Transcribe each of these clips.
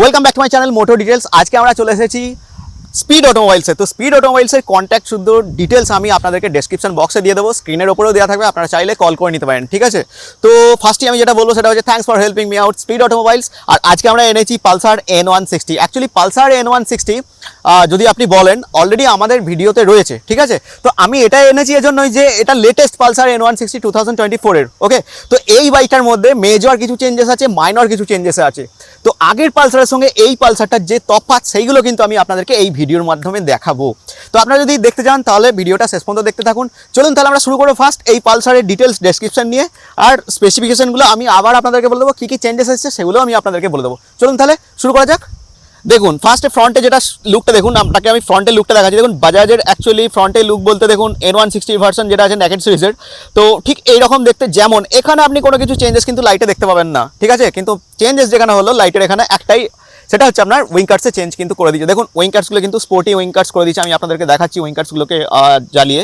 Welcome back to my channel Moto Details আজকে আমরা চলে এসেছি স্পিড অটোমোবাইলসে তো স্পিড অটোমোবাইলসের কন্ট্যাক্ট শুদ্ধ ডিটেলস আমি আপনাদেরকে ডেসক্রিপশন বক্সে দিয়ে দেবো। স্ক্রিনের ওপরেও দেওয়া থাকবে, আপনারা চাইলে কল করে নিতে পারেন, ঠিক আছে? তো ফার্স্টে আমি যেটা বলব সেটা হচ্ছে thanks for helping me out Speed Automobiles আর আজকে আমরা এনেছি Pulsar N one sixty actually Pulsar N one sixty যদি আপনি বলেন অলরেডি আমাদের ভিডিওতে রয়েছে, ঠিক আছে? তো আমি এটা এনেছি এজন্যই যে এটা latest Pulsar N one sixty two thousand twenty ফোরের ওকে তো এই বাইকটার মধ্যে মেজর কিছু চেঞ্জেস আছে মাইনর কিছু চেঞ্জেস আছে। তো আগের পালসারের সঙ্গে এই পালসারটার যে তফাৎ, সেইগুলো কিন্তু আমি আপনাদেরকে এই ভিডিওর মাধ্যমে দেখাবো। তো আপনারা যদি দেখতে চান, তাহলে ভিডিওটা শেষ পর্যন্ত দেখতে থাকুন। চলুন তাহলে আমরা শুরু করব ফার্স্ট এই পালসারের ডিটেলস ডেসক্রিপশন নিয়ে। আর স্পেসিফিকেশনগুলো আমি আবার আপনাদেরকে বলে দেবো, কী কী চেঞ্জেস এসেছে সেগুলো আমি আপনাদেরকে বলে দেবো। চলুন তাহলে শুরু করা যাক। দেখুন ফার্স্টে ফ্রন্টে যেটা লুকটা দেখুন, আপনাকে আমি ফ্রন্টে লুকটা দেখাচ্ছি। দেখুন, বাজাজের অ্যাকচুয়ালি ফ্রন্টে লুক বলতে দেখুন এন ওয়ান সিক্সটি ভার্সন যেটা আছে নেকেট সিরিজের তো ঠিক এইরকম দেখতে যেমন, এখানে আপনি কোনো কিছু চেঞ্জেস কিন্তু লাইটে দেখতে পাবেন না। ঠিক আছে? কিন্তু চেঞ্জেস যেখানে হলো লাইটের এখানে একটাই সেটা হচ্ছে আপনার উইঙ্কার্সে চেঞ্জ কিন্তু করে দিয়েছে দেখুন উইঙ্কার্সগুলো কিন্তু স্পোর্টি উইঙ্কার্স করে দিয়েছে আমি আপনাদেরকে দেখাচ্ছি উইঙ্কার্সগুলোকে জ্বালিয়ে।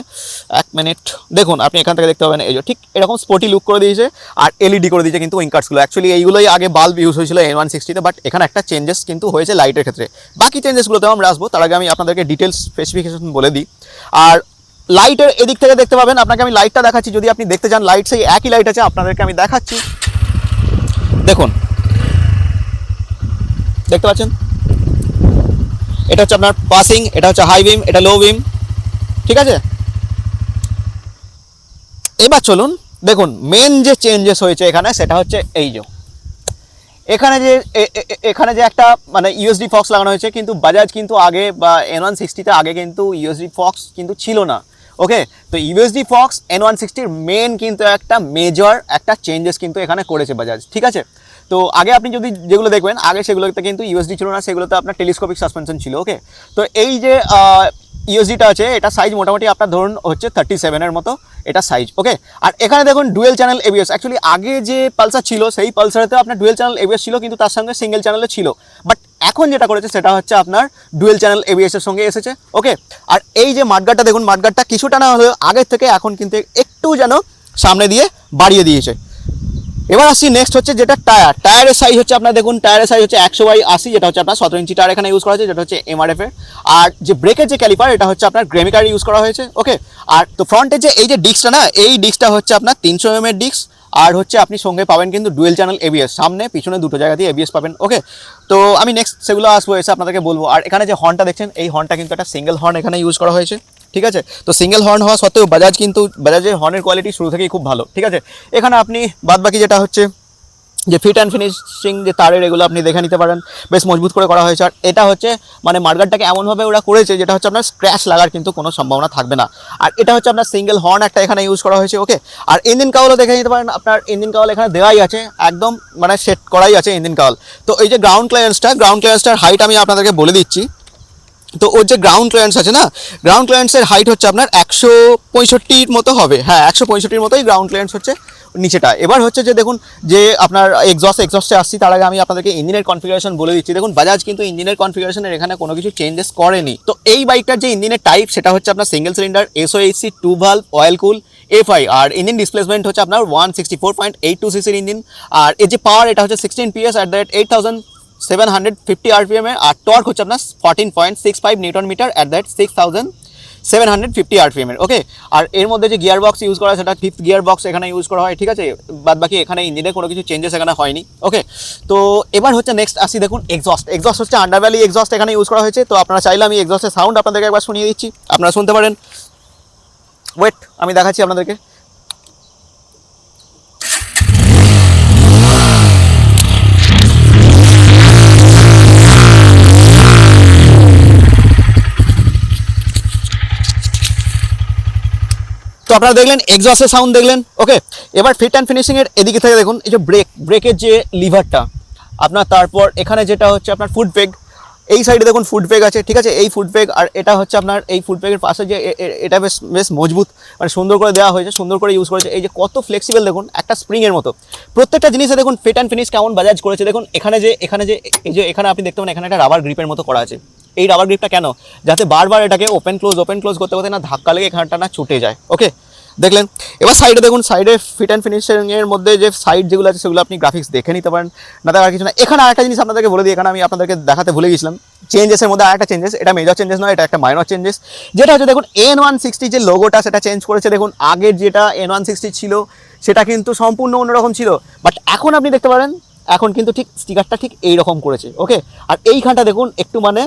এক মিনিট দেখুন, আপনি এখান থেকে দেখতে পাবেন, এই যে ঠিক এরকম স্পোর্টি লুক করে দিয়েছে, আর এলইডি করে দিয়েছে কিন্তু উইঙ্কার্সগুলো অ্যাকচুয়ালি এইগুলোই আগে বাল্ব ইউজ হয়েছিল এন ওয়ান সিক্সটিতে বাট এখানে একটা চেঞ্জেস কিন্তু হয়েছে লাইটের ক্ষেত্রে। বাকি চেঞ্জেসগুলোতেও আমরা আসব, তার আগে আমি আপনাদেরকে ডিটেলস স্পেসিফিকেশন বলে দিই। আর লাইটের এদিক থেকে দেখতে পাবেন, আপনাকে আমি লাইটটা দেখাচ্ছি। যদি আপনি দেখতে চান লাইট সেই একই লাইট আছে, আপনাদেরকে আমি দেখাচ্ছি। দেখুন দেখতে পাচ্ছেন? এটা হচ্ছে আপনার পাসিং এটা হচ্ছে হাই বিম এটা লো বিম ঠিক আছে? এবার চলুন, দেখুন মেন যে চেঞ্জেস হয়েছে এখানে, সেটা হচ্ছে এই যে। এখানে যে এখানে যে একটা মানে ইউএসডি ফক্স লাগানো হয়েছে, কিন্তু বাজাজ কিন্তু আগে, বা এন ওয়ান সিক্সটিতে আগে কিন্তু ইউএসডি ফক্স কিন্তু ছিল না ওকে তো ইউএসডি ফক্স এন ওয়ান সিক্সটির মেন কিন্তু একটা মেজর একটা চেঞ্জেস কিন্তু এখানে করেছে বাজাজ ঠিক আছে? তো আগে আপনি যদি যেগুলো দেখবেন, আগে সেগুলোতে কিন্তু ইউএসডি ছিল না, সেগুলোতে আপনার টেলিস্কোপিক সাসপেনশন ছিল ওকে তো এই যে ইউএসডিটা আছে, এটা সাইজ মোটামুটি আপনার ধরুন হচ্ছে থার্টি সেভেনের মতো, এটা সাইজ ওকে আর এখানে দেখুন ডুয়েল চ্যানেল এবিএস অ্যাকচুয়ালি আগে যে পালসার ছিল, সেই পালসারেতে আপনার ডুয়েল চ্যানেল এবিএস ছিল, কিন্তু তার সঙ্গে সিঙ্গেল চ্যানেলে ছিল। বাট এখন যেটা করেছে, সেটা হচ্ছে আপনার ডুয়েল চ্যানেল এবিএস এর সঙ্গে এসেছে ওকে আর এই যে মাঠগাটটা দেখুন মাঠগাটটা কিছুটা না হলেও আগের থেকে এখন কিন্তু একটু যেন সামনে দিয়ে বাড়িয়ে দিয়েছে। এবার আসছি নেক্সট হচ্ছে যেটা টায়ার টায়ারের সাইজ হচ্ছে আপনার দেখুন টায়ারের সাইজ হচ্ছে একশো বাই আশি, যেটা হচ্ছে আপনার সতেরো ইঞ্চি টায়ার এখানে ইউজ করা হয়েছে, যেটা হচ্ছে এমআরএফ এর। আর যে ব্রেকের যে ক্যালিপার এটা হচ্ছে আপনার গ্রেমিকার ইউজ করা হয়েছে ওকে আর তো ফ্রন্টের যে, এই যে ডিস্কটা না, এই ডিস্কটা হচ্ছে আপনার তিনশো এম এর ডিস্ক আর হচ্ছে আপনি সঙ্গে পাবেন কিন্তু ডুয়েল চ্যানেল এবিএস সামনে, পিছনে দুটো জায়গাতেই এবিএস পাবেন ওকে তো আমি নেক্সট সেগুলো আসব, এসে আপনাদেরকে বলব। আর এখানে যে হর্নটা দেখছেন, এই হর্নটা কিন্তু একটা সিঙ্গেল হর্ন এখানে ইউজ করা হয়েছে। ঠিক আছে? তো সিঙ্গেল হর্ন হওয়া সত্ত্বেও বাজাজ কিন্তু বাজাজের হর্নের কোয়ালিটি শুরু থেকেই খুব ভালো, ঠিক আছে? এখানে আপনি বাদবাকি যেটা হচ্ছে, যে ফিট অ্যান্ড ফিনিশিং যে তারের এগুলো আপনি দেখে নিতে পারেন, বেশ মজবুত করে করা হয়েছে। আর এটা হচ্ছে মানে মার্গারটাকে এমনভাবে ওরা করেছে, যেটা হচ্ছে আপনার স্ক্র্যাচ লাগার কিন্তু কোনো সম্ভাবনা থাকবে না। আর এটা হচ্ছে আপনার সিঙ্গেল হর্ন একটা এখানে ইউজ করা হয়েছে ওকে আর ইঞ্জিন কাওয়ালও দেখে নিতে পারেন, আপনার ইঞ্জিন কাওয়াল এখানে দেওয়াই আছে, একদম মানে সেট করাই আছে ইঞ্জিন কাওয়াল তো এই যে গ্রাউন্ড ক্লিয়ারেন্সটা গ্রাউন্ড ক্লিয়ারেন্সটার হাইট আমি আপনাদেরকে বলে দিচ্ছি। তো ওর যে গ্রাউন্ড ক্লিয়ারেন্স আছে না গ্রাউন্ড ক্লিয়ারেন্সের হাইট হচ্ছে আপনার একশো পঁয়ষট্টির মতো হবে। হ্যাঁ একশো পঁয়ষট্টির মতোই গ্রাউন্ড ক্লিয়ারেন্স হচ্ছে নিচেটা। এবার হচ্ছে যে দেখুন, যে আপনার এক্সস্ট এক্সস্টে আসছি, তার আগে আমি আপনাদেরকে ইঞ্জিনের কনফিগারেশন বলে দিচ্ছি। দেখুন বাজাজ কিন্তু ইঞ্জিনের কনফিগারেশনের এখানে কোনো কিছু চেঞ্জেস করেনি। তো এই বাইকটার যে ইঞ্জিনের টাইপ সেটা হচ্ছে আপনার single cylinder SO HC two valve oil cool FI আর ইঞ্জিন ডিসপ্লেসমেন্ট হচ্ছে আপনার one sixty four point eight two সিসির ইঞ্জিন আর এর যে পাওয়ার এটা হচ্ছে sixteen PS at the rate eight thousand seven hundred fifty RPM R torque হচ্ছে আপনার fourteen point six five newton metre at that six thousand seven hundred fifty RPM এর okay আর এর মধ্যে যে গিয়ার বক্স ইউজ করা হয়, সেটা ফিফথ গিয়ার বক্স এখানে ইউজ করা হয়, ঠিক আছে? বাদ বাকি এখানে ইঞ্জিনে কোনো কিছু চেঞ্জেস এখানে হয়নি ওকে তো এবার হচ্ছে নেক্সট আসি, দেখুন এক্সস্ট এক্সস্ট হচ্ছে আন্ডারভ্যালি এক্সস্ট এখানে ইউজ করা হয়েছে। তো আপনারা চাইলে আমি এক্সস্টের সাউন্ড আপনাদেরকে একবার শুনিয়ে দিচ্ছি। আপনারা শুনতে পারেন। ওয়েট আমি দেখাচ্ছি আপনাদেরকে। তো আপনারা দেখলেন এক্সস্টের সাউন্ড দেখলেন ওকে এবার ফিট অ্যান্ড ফিনিশিংয়ের এদিকে থেকে দেখুন, এই যে ব্রেক ব্রেকের যে লিভারটা আপনার তারপর এখানে যেটা হচ্ছে আপনার ফুড পেগ এই সাইডে দেখুন ফুড পেগ আছে, ঠিক আছে? এই ফুড পেগ আর এটা হচ্ছে আপনার এই ফুড পেগের পাশে যে এটা বেশ বেশ মজবুত মানে সুন্দর করে দেওয়া হয়েছে, সুন্দর করে ইউজ করেছে। এই যে কত ফ্লেক্সিবল দেখুন, একটা স্প্রিংয়ের মতো। প্রত্যেকটা জিনিসে দেখুন ফিট অ্যান্ড ফিনিশ কেমন বাজাজ করেছে। দেখুন, এখানে যে এখানে যে, এই যে এখানে আপনি দেখতে পান এখানে একটা রাবার গ্রিপের মতো করা আছে। এই রাবার গ্রিপটা কেন? যাতে বারবার এটাকে ওপেন ক্লোজ ওপেন ক্লোজ করতে করতে না ধাক্কা লেগে এখানটা না ছুটে যায় ওকে দেখলেন, এবার সাইডে দেখুন সাইডে ফিট অ্যান্ড ফিনিশিংয়ের মধ্যে যে সাইড যেগুলো আছে সেগুলো আপনি গ্রাফিক্স দেখে নিতে পারেন। না দেখার কিছু না। এখানে আরেকটা জিনিস আপনাদেরকে বলে দিই, এখানে আমি আপনাদেরকে দেখাতে ভুলে গেছিলাম। চেঞ্জেসের মধ্যে আরেকটা চেঞ্জেস এটা মেজর চেঞ্জেস নয়, এটা একটা মাইনর চেঞ্জেস যেটা হচ্ছে দেখুন এন ওয়ান সিক্সটি যে লোগোটা সেটা চেঞ্জ করেছে দেখুন, আগের যেটা এন ওয়ান সিক্সটি ছিল, সেটা কিন্তু সম্পূর্ণ অন্যরকম ছিল। বাট এখন আপনি দেখতে পারেন, এখন কিন্তু ঠিক স্টিকারটা ঠিক এই রকম করেছে ওকে আর এইখানটা দেখুন, একটু মানে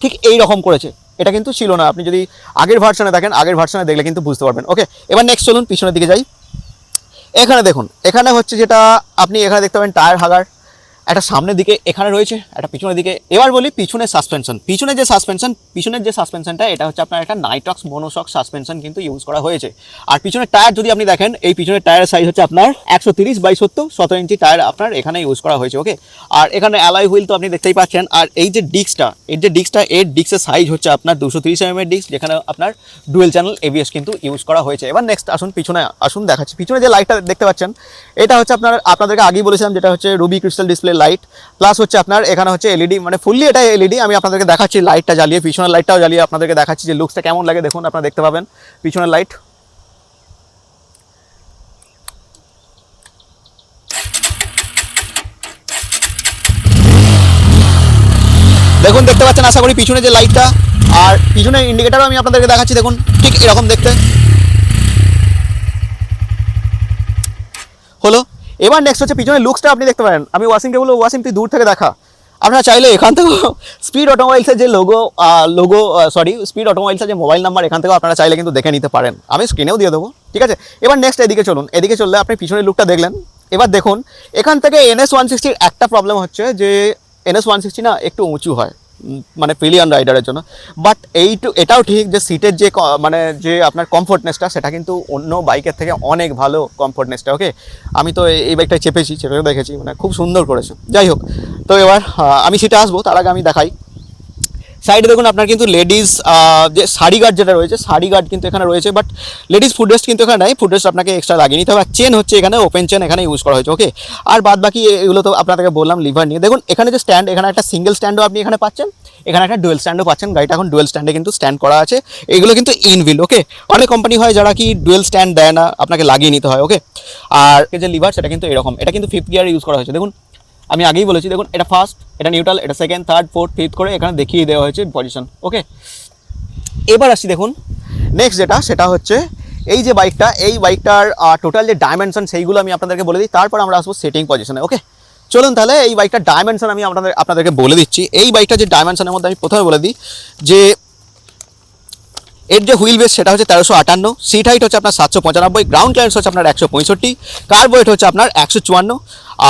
ঠিক এই রকম করেছে। এটা কিন্তু ছিল না। আপনি যদি আগের ভার্সনে দেখেন, আগের ভার্সনে দেখলে কিন্তু বুঝতে পারবেন। ওকে এবার নেক্সট চলুন, পিছনের দিকে যাই। এখানে দেখুন, এখানে হচ্ছে যেটা আপনি এখানে দেখতে পাবেন টায়ার হাগার একটা সামনের দিকে এখানে রয়েছে, একটা পিছনের দিকে। এবার বলি পিছনের সাসপেনশন পিছনের যে সাসপেনশন পিছনের যে সাসপেনশনটা এটা হচ্ছে আপনার একটা নাইটক্স মনোশক সাসপেনশন কিন্তু ইউজ করা হয়েছে। আর পিছনের টায়ার যদি আপনি দেখেন, এই পিছনের টায়ারের সাইজ হচ্ছে আপনার একশো তিরিশ বাই সত্তর, সতেরো ইঞ্চি টায়ার আপনার এখানে ইউজ করা হয়েছে ওকে আর এখানে অ্যালাই হুইল তো আপনি দেখতেই পাচ্ছেন। আর এই যে ডিস্কটা এর যে ডিস্কটা এর ডিস্কের সাইজ হচ্ছে আপনার দুশো তিরিশ এম এর ডিস্ক যেখানে আপনার ডুয়েল চ্যানেল এবিএস কিন্তু ইউজ করা হয়েছে। এবার নেক্সট আসুন পিছনে, আসুন দেখাচ্ছি। পিছনে যে লাইটটা দেখতে পাচ্ছেন, এটা হচ্ছে আপনার, আপনাদেরকে আগেই বলেছিলাম, যেটা হচ্ছে ruby crystal display light plus হচ্ছে আপনার এখানে হচ্ছে এলইডি মানে ফুললি এটা এলইডি আমি আপনাদেরকে দেখাচ্ছি লাইটটা জ্বালিয়ে, পিছনের লাইটটাও জ্বালিয়ে আপনাদেরকে দেখাচ্ছি যে লুকসটা কেমন লাগে। দেখুন, আপনারা দেখতে পাবেন, পিছনের লাইট দেখুন, দেখতে পাচ্ছেন, আশা করি পিছনে যে লাইটটা আর পিছনে ইন্ডিকেটারও আমি আপনাদেরকে দেখাচ্ছি, দেখুন, ঠিক এরকম দেখতে। হলো? এবার নেক্সট হচ্ছে পিছনে লুকসটা আপনি দেখতে পারেন। আমি ওয়াশিংকে বলব ওয়াশিং তুই দূর থেকে দেখা। আপনারা চাইলে এখান থেকেও স্পিড অটোমোবাইলসের যে লোগো লোগো সরি স্পিড অটোমোবাইলসের যে মোবাইল নাম্বার এখান থেকেও আপনারা চাইলে কিন্তু দেখে নিতে পারেন। আমি স্ক্রিনেও দিয়ে দেবো, ঠিক আছে? এবার নেক্সট এদিকে চলুন। এদিকে চললে আপনি পিছনের লুকটা দেখলেন। এবার দেখুন, এখান থেকে এনএস ওয়ান সিক্সটির একটা প্রবলেম হচ্ছে যে এনএস ওয়ান সিক্সটি না একটু উঁচু হয়। মানে পিলিয়ন রাইডারের জন্য। বাট এইটু এটাও ঠিক যে সিটের যে মানে যে আপনার কমফোর্টনেসটা সেটা কিন্তু অন্য বাইকের থেকে অনেক ভালো কমফোর্টনেসটা ওকে আমি তো এই- বাইকটা চেপেছি, চেপেও দেখেছি মানে খুব সুন্দর করেছে। যাই হোক, তো এবার আমি সিটে আসব, তার আগে আমি দেখাই। সাইডে দেখুন আপনার কিন্তু লেডিস যে শাড়ি গার্ড যেটা রয়েছে, শাড়ি গার্ড কিন্তু এখানে রয়েছে বাট লেডিস ফুডরেস্ট কিন্তু এখানে নাই ফুডরেস্ট আপনাকে এক্সট্রা লাগিয়ে নিতে হবে চেন হচ্ছে এখানে ওপেন চেন এখানে ইউজ করা হয়েছে ওকে আর বাদ বাকি এগুলো তো আপনাদেরকে বললাম লিভার নিয়ে। দেখুন, এখানে যে স্ট্যান্ড এখানে একটা সিঙ্গেল স্ট্যান্ডও আপনি এখানে পাচ্ছেন, এখানে একটা ডুয়েল স্ট্যান্ডও পাচ্ছেন গাড়িটা এখন ডুয়েল স্ট্যান্ডে কিন্তু স্ট্যান্ড করা আছে, এগুলো কিন্তু ইনভিল ওকে অনেক কোম্পানি হয় যারা কি ডুয়েল স্ট্যান্ড দেয় না, আপনাকে লাগিয়ে নিতে হয় ওকে আর যে লিভার সেটা কিন্তু এরকম, এটা কিন্তু ফিফথ গিয়ারে ইউজ করা হয়েছে। দেখুন আমি আগেই বলেছি, দেখুন, এটা ফার্স্ট এটা নিউট্রাল এটা সেকেন্ড থার্ড ফোর্থ ফিফথ করে এখানে দেখিয়ে দেওয়া হয়েছে পজিশন ওকে এবার আসছি দেখুন নেক্সট যেটা, সেটা হচ্ছে এই যে বাইকটা এই বাইকটার টোটাল যে ডাইমেনশন সেইগুলো আমি আপনাদেরকে বলে দিই, তারপর আমরা আসব সেটিং পজিশনে ওকে চলুন তাহলে, এই বাইকটার ডাইমেনশন আমি আপনাদের, আপনাদেরকে বলে দিচ্ছি। এই বাইকটা যে ডাইমেনশনের মধ্যে আমি প্রথমে বলে দিই যে এর যে হুইল বেস সেটা হচ্ছে তেরোশো আটান্ন, সিট হাইট হচ্ছে আপনার সাতশো পঁচানব্বই গ্রাউন্ড ক্লিয়ারেন্স হচ্ছে আপনার একশো পঁয়ষট্টি কার ওয়েট হচ্ছে আপনার একশো চুয়ান্ন,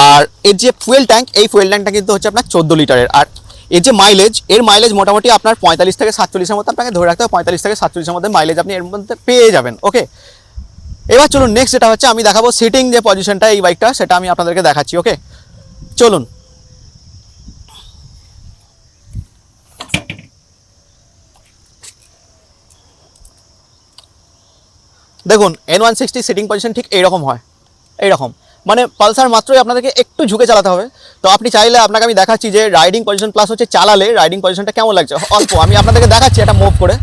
আর এর যে ফুয়েল ট্যাঙ্ক এই ফুয়েল ট্যাঙ্কটা কিন্তু হচ্ছে আপনার চোদ্দ লিটারের, আর এর যে মাইলেজ এর মাইলেজ মোটামুটি আপনার পঁয়তাল্লিশ থেকে সাতচল্লিশের মধ্যে আপনাকে ধরে রাখতে হবে, পঁয়তাল্লিশ থেকে সাতচল্লিশের মধ্যে মাইলেজ আপনি এর মধ্যে পেয়ে যাবেন ওকে এবার চলুন নেক্সট যেটা হচ্ছে, আমি দেখাবো সিটিং যে পজিশনটা এই বাইকটা সেটা আমি আপনাদেরকে দেখাচ্ছি ওকে চলুন। দেখুন N one sixty seating position ঠিক এইরকম হয়, এইরকম। মানে পালসার মাত্রই আপনাদেরকে একটু ঝুঁকে চালাতে হবে। তো আপনি চাইলে আপনাকে আমি দেখাচ্ছি যে রাইডিং পজিশন প্লাস হচ্ছে চালালে রাইডিং পজিশনটা কেমন লাগছে? অল্প, আমি আপনাদেরকে দেখাচ্ছি, এটা মুভ করে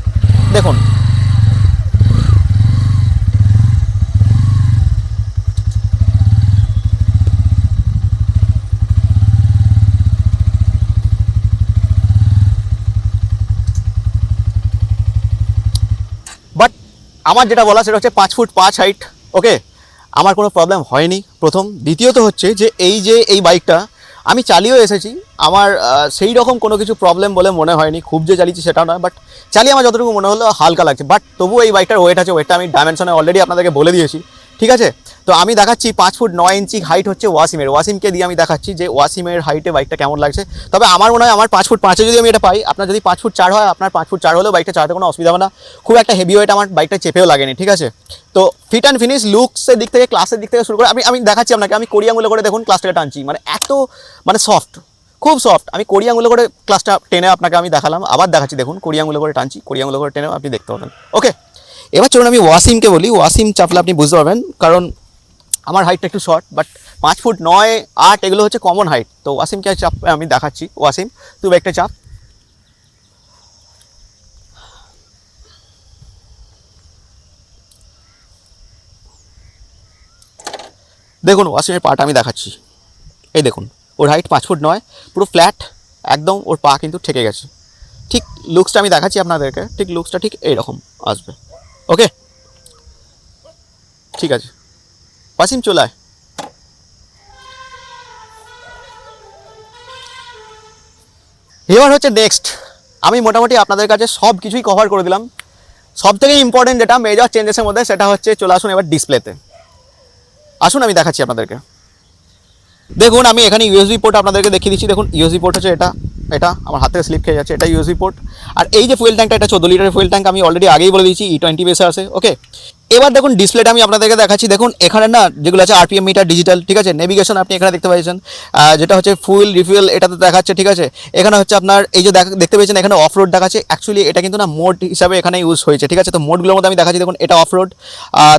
দেখুন বাট আমার যেটা বলা সেটা হচ্ছে পাঁচ ফুট পাঁচ হাইট ওকে আমার কোনো প্রবলেম হয়নি। প্রথম। দ্বিতীয়ত হচ্ছে যে এই যে এই বাইকটা আমি চালিয়েও এসেছি। আমার সেই রকম কোনো কিছু প্রবলেম বলে মনে হয়নি। খুব যে চালিয়েছি সেটা নয় বাট চালিয়ে আমার যতটুকু মনে হলো, হালকা লাগছে। বাট তবুও এই বাইকটার ওয়েট আছে। ওয়েটটা আমি ডাইমেনশনে অলরেডি আপনাদেরকে বলে দিয়েছি। ঠিক আছে? তো আমি দেখাচ্ছি পাঁচ ফুট নয় ইঞ্চি হাইট হচ্ছে ওয়াসিমের। ওয়াসিমকে দিয়ে আমি দেখাচ্ছি যে ওয়াসিমের হাইটে বাইকটা কেমন লাগছে। তবে আমার মনে হয় আমার পাঁচ ফুট পাঁচে যদি আমি এটা পাই, আপনার যদি পাঁচ ফুট চার হয়, আপনার পাঁচ ফুট চার হলেও বাইকটা চালাতে কোনো অসুবিধা হবে না। খুব একটা হেভি ওয়েট আমার বাইকটা চেপেও লাগেনি, ঠিক আছে? তো ফিট অ্যান্ড ফিনিশ লুকসের দিক থেকে ক্লাসের দিক থেকে শুরু করে, আমি আমি দেখাচ্ছি আপনাকে, আমি কোরিয়াঙ্গুলো করে দেখুন ক্লাসটাকে টানছি মানে এত মানে সফট খুব সফট আমি কোরিয়াঙ্গুলো করে ক্লাসটা টেনে আপনাকে আমি দেখালাম। আবার দেখাচ্ছি, দেখুন কোরিয়াঙ্গুলো করে টানছি কোরিয়াঙ্গুলো করে টেনে আপনি দেখতে পাবেন। ওকে এবার চলুন আমি ওয়াসিমকে বলি। ওয়াসিম চাপলে আপনি বুঝতে পারবেন, কারণ আমার হাইটটা একটু শর্ট বাট পাঁচ ফুট নয়, আট, এগুলো হচ্ছে কমন হাইট তো ওয়াসিমকে চাপ, আমি দেখাচ্ছি। ওয়াসিম, তুই একটা চাপ। দেখুন, ওয়াসিমের পাটা আমি দেখাচ্ছি। এই দেখুন, ওর হাইট পাঁচ ফুট নয়, পুরো ফ্ল্যাট একদম ওর পা কিন্তু ঠেকে গেছে। ঠিক লুকসটা আমি দেখাচ্ছি আপনাদেরকে, ঠিক লুকসটা ঠিক এইরকম আসবে। ওকে। ঠিক আছে। ওয়াসিম, চলে আয়। এবার হচ্ছে নেক্সট আমি মোটামুটি আপনাদের কাছে সব কিছুই কভার করে দিলাম। সব থেকে ইম্পর্টেন্ট যেটা মেজর চেঞ্জেসের মধ্যে সেটা হচ্ছে চলে আসুন এবার ডিসপ্লেতে আসুন, আমি দেখাচ্ছি আপনাদেরকে। দেখুন, আমি এখানে ইউএসবি পোর্ট আপনাদেরকে দেখিয়ে দিচ্ছি। দেখুন ইউএসবি পোর্ট হচ্ছে এটা এটা, আমার হাতে স্লিপ খেয়ে যাচ্ছে। এটা ইউএসবি পোর্ট আর এই যে ফুয়েল ট্যাঙ্কটা এটা চোদ্দ লিটারের ফুয়েল ট্যাঙ্ক আমি অলরেডি আগেই বলে দিয়েছি ই টোয়েন্টি বেসে আছে ওকে এবার দেখুন ডিসপ্লেটা আমি আপনাদেরকে দেখাচ্ছি। দেখুন, এখানে না যেগুলো আছে আরপিএম মিটার ডিজিটাল ঠিক আছে? নেভিগেশন আপনি এখানে দেখতে পাচ্ছেন। যেটা হচ্ছে ফুয়েল রিফুয়েল এটাতে দেখাচ্ছে, ঠিক আছে? এখানে হচ্ছে আপনার, এই যে দেখ- দেখতে পেয়েছেন, এখানে অফ রোড দেখাচ্ছে। অ্যাকচুয়ালি এটা কিন্তু না মোড হিসাবে এখানে ইউজ হয়েছে, ঠিক আছে? তো মোডগুলোর মধ্যে আমি দেখাচ্ছি, দেখুন, এটা অফ রোড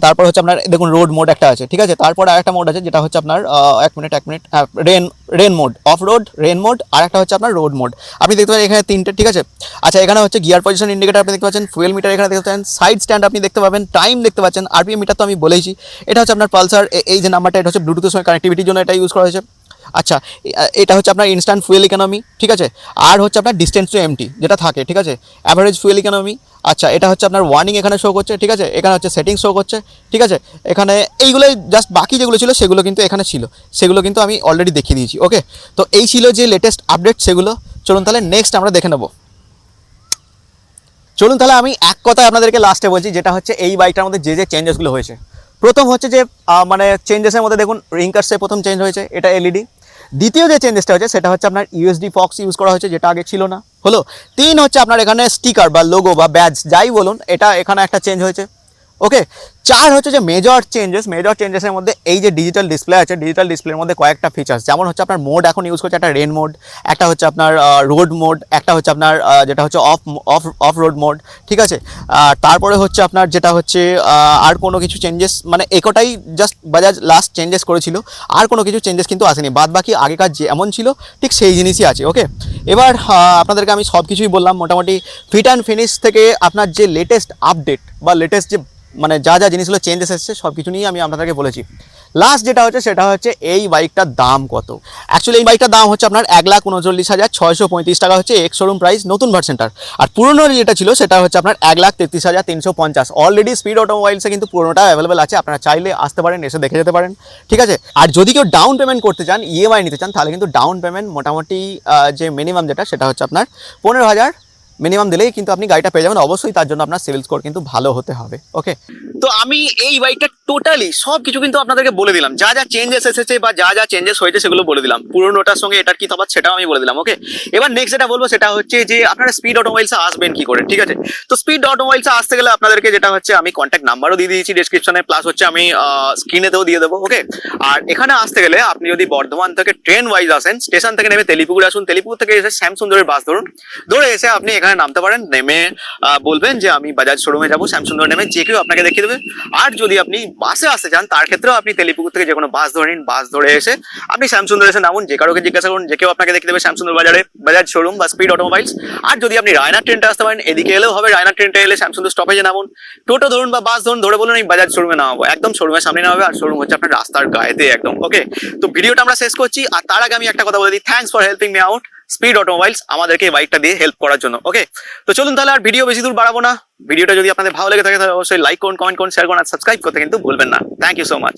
তারপর হচ্ছে আপনার, দেখুন রোড মোড একটা আছে, ঠিক আছে? তারপর আরেকটা মোড আছে, যেটা হচ্ছে আপনার এক মিনিট এক minute rain rain mode off road rain mode আর একটা হচ্ছে আপনার রোড মোড আপনি দেখতে পাচ্ছেন এখানে তিনটে, ঠিক আছে? আচ্ছা এখানে হচ্ছে গিয়ার পজিশন ইন্ডিকেটার আপনি দেখতে পাচ্ছেন ফুয়েল মিটার এখানে দেখতে পাচ্ছেন সাইড স্ট্যান্ড আপনি দেখতে পাবেন টাইম দেখতে পাচ্ছেন আরপিএম মিটার তো আমি বলেইছি। এটা হচ্ছে আপনার পালসার এই যে নাম্বারটা এটা হচ্ছে ব্লুটুথের সঙ্গে কানেক্টিভিটির জন্য এটা ইউজ করা হয়েছে। আচ্ছা এটা হচ্ছে আপনার ইনস্ট্যান্ট ফুয়েল ইকোনমি ঠিক আছে? আর হচ্ছে আপনার ডিস্টেন্স টু এমটি যেটা থাকে, ঠিক আছে? অ্যাভারেজ ফুয়েল ইকোনমি আচ্ছা এটা হচ্ছে আপনার ওয়ার্নিং এখানে শো করছে, ঠিক আছে? এখানে হচ্ছে সেটিং শো করছে, ঠিক আছে? এখানে এইগুলোই জাস্ট বাকি যেগুলো ছিল, সেগুলো কিন্তু এখানে ছিল। সেগুলো কিন্তু আমি অলরেডি দেখিয়ে দিয়েছি ওকে তো এই ছিল যে লেটেস্ট আপডেট সেগুলো। চলুন তাহলে নেক্সট আমরা দেখে নেব। চলুন তাহলে আমি এক কথায় আপনাদেরকে লাস্টে বলছি, যেটা হচ্ছে এই বাইকটার মধ্যে যে যে চেঞ্জেসগুলো হয়েছে। প্রথম হচ্ছে যে মানে চেঞ্জেসের মধ্যে দেখুন রিঙ্কার্সে প্রথম চেঞ্জ হয়েছে, এটা এলইডি দ্বিতীয় যে চেঞ্জেসটা হয়েছে, সেটা হচ্ছে আপনার ইউএসডি ফক্স ইউজ করা হয়েছে, যেটা আগে ছিল না। হলো? তিন হচ্ছে আপনার এখানে স্টিকার বা লোগো বা ব্যাজ যাই বলুন, এটা এখানে একটা চেঞ্জ হয়েছে। ওকে চার হচ্ছে যে মেজর চেঞ্জেস মেজর চেঞ্জেসের মধ্যে এই যে ডিজিটাল ডিসপ্লে আছে ডিজিটাল ডিসপ্লের মধ্যে কয়েকটা ফিচার্স যেমন হচ্ছে আপনার মোড এখন ইউজ করছে একটা রেন মোড একটা হচ্ছে আপনার রোড মোড একটা হচ্ছে আপনার যেটা হচ্ছে off off off road mode ঠিক আছে? তারপরে হচ্ছে আপনার যেটা হচ্ছে আর কোনো কিছু চেঞ্জেস মানে একটাই জাস্ট বাজাজ লাস্ট চেঞ্জেস করেছিল, আর কোনো কিছু চেঞ্জেস কিন্তু আসেনি। বাদ বাকি আগেকার যেমন ছিল, ঠিক সেই জিনিসই আছে ওকে এবার আপনাদেরকে আমি সব কিছুই বললাম, মোটামুটি ফিট অ্যান্ড ফিনিশ থেকে আপনার যে লেটেস্ট আপডেট বা লেটেস্ট যে মানে যা যা জিনিসগুলো চেঞ্জেস এসেছে সব কিছু নিয়ে আমি আপনাদেরকে বলেছি। লাস্ট যেটা হচ্ছে, সেটা হচ্ছে এই বাইকটার দাম কত? অ্যাকচুয়ালি এই বাইকটার দাম হচ্ছে আপনার এক লাখ উনচল্লিশ হাজার ছয়শো পঁয়ত্রিশ টাকা হচ্ছে এক্স শোরুম প্রাইস নতুন ভার্সেনটার আর পুরনো যেটা ছিল, সেটা হচ্ছে আপনার এক লাখ তেত্রিশ হাজার তিনশো পঞ্চাশ। অলরেডি স্পিড অটোমোবাইলসে কিন্তু পুরোনোটা অ্যাভেলেবেল আছে, আপনারা চাইলে আসতে পারেন, এসে দেখে যেতে পারেন। ঠিক আছে? আর যদি কেউ ডাউন পেমেন্ট করতে চান ইএমআই নিতে চান, তাহলে কিন্তু ডাউন পেমেন্ট মোটামুটি যে মিনিমাম যেটা, সেটা হচ্ছে আপনার পনেরো হাজার মিনিমাম দিলেই কিন্তু আপনি গাড়িটা পেয়ে যাবেন। অবশ্যই তার জন্য আপনার সিভিল স্কোর কিন্তু ভালো হতে হবে। ওকে তো আমি এই বাইকটা টোটালি সব কিছু কিন্তু আপনাদেরকে বলে দিলাম। যা যা চেঞ্জেস এসেছে বা যা যা চেঞ্জেস হয়েছে সেগুলো বলে দিলাম। পুরোনোটার সঙ্গে এটার কি তফাৎ সেটাও আমি বলে দিলাম। ওকে এবার নেক্সট যেটা বলব সেটা হচ্ছে যে আপনারা স্পিড অটোমোবাইলসে আসবেন কি করে? ঠিক আছে? তো স্পিড অটোমোবাইলসে আসতে গেলে আপনাদেরকে যেটা হচ্ছে, আমি কন্ট্যাক্ট নাম্বারও দিয়ে দিয়েছি ডিসক্রিপশনে প্লাস হচ্ছে আমি স্ক্রিনেতেও দিয়ে দেবো। ওকে আর এখানে আসতে গেলে আপনি যদি বর্ধমান থেকে ট্রেন ওয়াইজ আসেন স্টেশন থেকে নেমে তেলিপুকুর আসুন। তেলিপুকুর থেকে এসে শ্যামসুন্দরের বাস ধরুন। ধরে এসে আপনি এখানে নামতে পারেন, নেমে বলবেন যে আমি বাজাজ শোরুমে যাব শ্যামসুন্দর নেমে, যে কেউ আপনাকে দেখিয়ে দেবে। আর যদি আপনি বাসে আসতে চান, তার ক্ষেত্রেও আপনি তেলিপুকুর থেকে যে কোনো বাস ধরে নিন, বাস ধরে এসে আপনি শ্যামসুন্দর এসে নামুন, যে কারোকে জিজ্ঞাসা করুন, যে কেউ আপনাকে দেখিয়ে দেবে শ্যামসুন্দর বাজারে বাজাজ শোরুম বা স্পিড অটোমোবাইলস আর যদি আপনি রায়না ট্রেনটা আসতে পারেন, এদিকে এলেও হবে রায়না ট্রেনটা এলে শ্যামসুন্দর স্টপেজে নামুন। টোটো ধরুন বা বাস ধরুন, ধরে বলুন, আমি বাজাজ শোরুমে নামাবো। একদম শোরুমের সামনে নামাবে, আর শোরুম হচ্ছে আপনার রাস্তার গায়েতে একদম ওকে তো ভিডিওটা আমরা শেষ করছি, আর তার আগে আমি একটা কথা বলে দিই thanks for helping me out speed automobiles আমাদেরকে বাইকটা দিয়ে হেল্প করার জন্য ওকে তো চলুন তাহলে আর ভিডিও বেশি দূর বাড়াবো না। ভিডিওটা যদি আপনাদের ভালো লেগে থাকে তাহলে অবশ্যই লাইক করুন কমেন্ট করুন শেয়ার করুন, আর সাবস্ক্রাইব করতে কিন্তু ভুলবেন না। Thank you so much